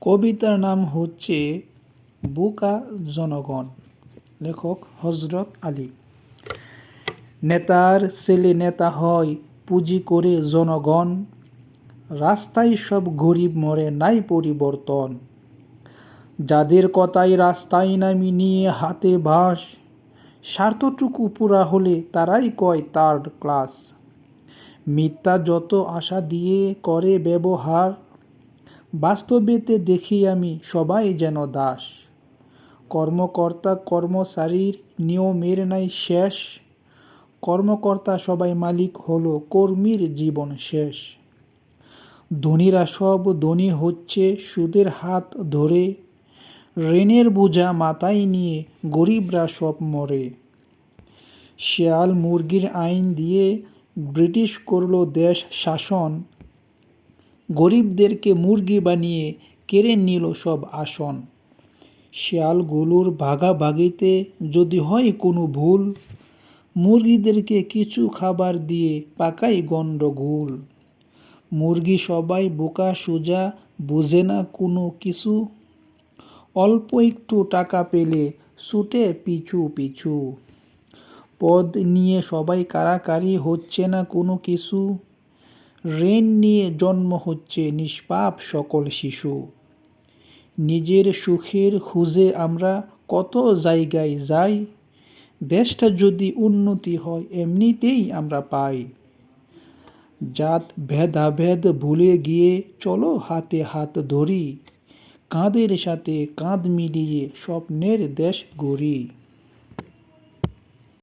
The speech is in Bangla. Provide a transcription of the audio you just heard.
কবিতার নাম হচ্ছে বুকা জনগণ। লেখক হজরত আলী। নেতার ছেলে নেতা হয় পুঁজি করে জনগণ। রাস্তায় সব গরিব মরে নাই পরিবর্তন। যাদের কথাই রাস্তায় নামি নিয়ে হাতে বাঁশ, স্বার্থটুকু পুরা হলে তারাই কয় তার্ড ক্লাস। মিথ্যা যত আশা দিয়ে করে ব্যবহার বাস্তবেতে দেখি আমি সবাই যেন দাস। কর্মকর্তা কর্মচারীর নিয়মের নাই শেষ। কর্মকর্তা সবাই মালিক হলো, কর্মীর জীবন শেষ। ধনীরা সব ধনী হচ্ছে সুদের হাত ধরে। ঋণের বোঝা মাথায় নিয়ে গরিবরা সব মরে। শেয়াল মুরগির আইন দিয়ে ব্রিটিশ করল দেশ শাসন। গরিবদেরকে মুরগি বানিয়ে কেড়ে নিল সব আসন। শেয়ালগুলোর ভাগাভাগিতে যদি হয় কোনো ভুল, মুরগিদেরকে কিছু খাবার দিয়ে পাকাই গণ্ডগোল। মুরগি সবাই বোকা সোজা বোঝে না কোনো কিছু। অল্প একটু টাকা পেলে ছুটে পিছু পিছু। পদ নিয়ে সবাই কারাকারি হচ্ছে না কোনো কিছু। ঋণ নিয়ে জন্ম হচ্ছে নিষ্পাপ সকল শিশু। নিজের সুখের খুঁজে আমরা কত জায়গায় যাই, দেশটা যদি উন্নতি হয় এমনিতেই আমরা পাই। জাত ভেদাভেদ ভুলে গিয়ে চলো হাতে হাত ধরি, কাঁধের সাথে কাঁধ মিলিয়ে স্বপ্নের দেশ গড়ি।